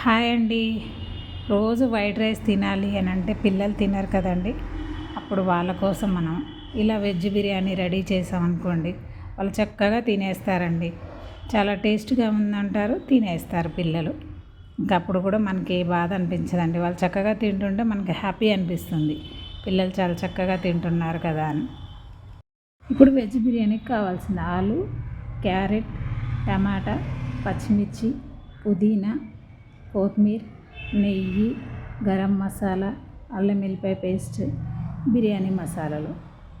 Hi అండి. రోజు white rice తినాలి అని అంటే పిల్లలు తినరు కదండి. అప్పుడు వాళ్ళ కోసం మనం ఇలా వెజ్ బిర్యానీ రెడీ చేసామనుకోండి వాళ్ళు చక్కగా తినేస్తారండి. చాలా టేస్ట్గా ఉందంటారు తినేస్తారు పిల్లలు. ఇంకా అప్పుడు కూడా మనకి ఏ బాధ అనిపించదండి. వాళ్ళు చక్కగా తింటుంటే మనకి హ్యాపీ అనిపిస్తుంది. పిల్లలు చాలా చక్కగా తింటున్నారు కదా అని. ఇప్పుడు వెజ్ బిర్యానీకి కావాల్సిన ఆలు క్యారెట్ టమాటా పచ్చిమిర్చి పుదీనా కొత్తిమీర నెయ్యి గరం మసాలా అల్లం వెల్లిపాయ పేస్ట్ బిర్యానీ మసాలాలు.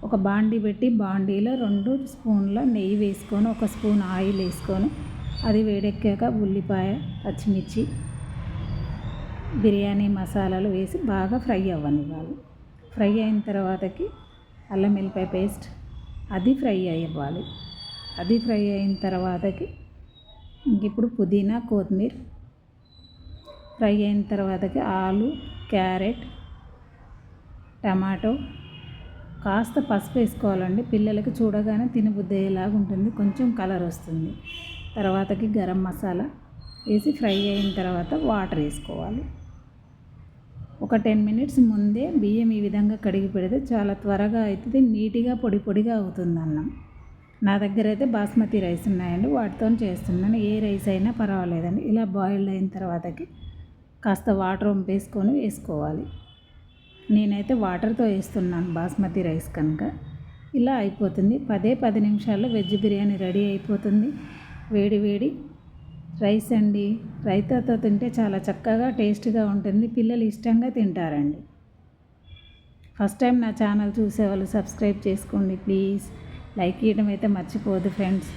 ఒక బాండీ పెట్టి బాండీలో రెండు స్పూన్ల నెయ్యి వేసుకొని ఒక స్పూన్ ఆయిల్ వేసుకొని అది వేడెక్కాక ఉల్లిపాయ పచ్చిమిర్చి బిర్యానీ మసాలాలు వేసి బాగా ఫ్రై అవ్వనివ్వాలి. ఫ్రై అయిన తర్వాతకి అల్లం వెల్లిపాయ పేస్ట్ అది ఫ్రై అయ్యవ్వాలి అది ఫ్రై అయిన తర్వాతకి ఇంక ఇప్పుడు పుదీనా కొత్తిమీర ఫ్రై అయిన తర్వాతకి ఆలు క్యారెట్ టమాటో కాస్త పసుపు వేసుకోవాలండి. పిల్లలకి చూడగానే తినబుద్ధి అయ్యేలాగా ఉంటుంది. కొంచెం కలర్ వస్తుంది. తర్వాతకి గరం మసాలా వేసి ఫ్రై అయిన తర్వాత వాటర్ వేసుకోవాలి. ఒక టెన్ మినిట్స్ ముందే బియ్యం ఈ విధంగా కడిగి పెడితే చాలా త్వరగా అవుతుంది నీట్గా పొడి పొడిగా అవుతుంది అన్నం. నా దగ్గర అయితే బాస్మతి రైస్ ఉన్నాయండి. వాటితో చేస్తున్నాను. ఏ రైస్ అయినా పర్వాలేదండి. ఇలా బాయిల్డ్ అయిన తర్వాతకి కాస్త వాటర్ వంపేసుకొని వేసుకోవాలి. నేనైతే వాటర్తో వేస్తున్నాను బాస్మతి రైస్ కనుక. ఇలా అయిపోతుంది. పదే పది నిమిషాల్లో వెజ్ బిర్యానీ రెడీ అయిపోతుంది. వేడి వేడి రైస్ అండి. రైతాతో తింటే చాలా చక్కగా టేస్ట్గా ఉంటుంది. పిల్లలు ఇష్టంగా తింటారండి. ఫస్ట్ టైం నా ఛానల్ చూసేవాళ్ళు సబ్స్క్రైబ్ చేసుకోండి ప్లీజ్. లైక్ చేయడం అయితే మర్చిపోదు ఫ్రెండ్స్.